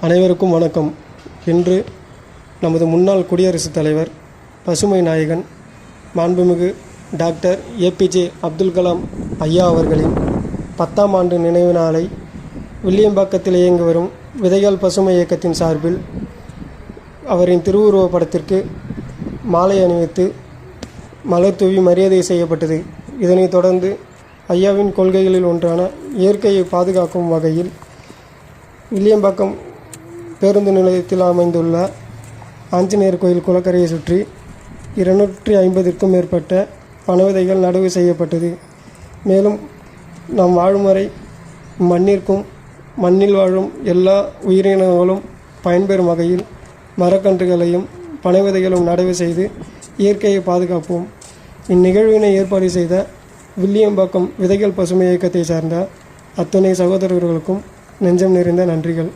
அனைவருக்கும் வணக்கம். இன்று நமது முன்னாள் குடியரசுத் தலைவர் பசுமை நாயகன் மாண்புமிகு டாக்டர் ஏபிஜே அப்துல் கலாம் ஐயா அவர்களின் பத்தாம் ஆண்டு நினைவு நாளை வில்லியம்பாக்கத்தில் இயங்கி வரும் விதைகள் பசுமை இயக்கத்தின் சார்பில் அவரின் திருவுருவப் படத்திற்கு மாலை அணிவித்து மலர் தூவி மரியாதை செய்யப்பட்டது. இதனைத் தொடர்ந்து ஐயாவின் கொள்கைகளில் ஒன்றான இயற்கையை பாதுகாக்கும் வகையில் வில்லியம்பாக்கம் பேருந்து நிலையத்தில் அமைந்துள்ள ஆஞ்சநேயர் கோயில் குளக்கரையை சுற்றி இருநூற்றி ஐம்பதிற்கும் மேற்பட்ட பனவிதைகள் நடவு செய்யப்பட்டது. மேலும் நாம் வாழும் வரை மண்ணிற்கும் மண்ணில் வாழும் எல்லா உயிரினங்களும் பயன்பெறும் வகையில் மரக்கன்றுகளையும் பனைவிதைகளும் நடவு செய்து இயற்கையை பாதுகாப்போம். இந்நிகழ்வினை ஏற்பாடு செய்த வில்லியம்பாக்கம் விதைகள் பசுமை இயக்கத்தை சார்ந்த அத்தனை சகோதரர்களுக்கும் நெஞ்சம் நிறைந்த நன்றிகள்.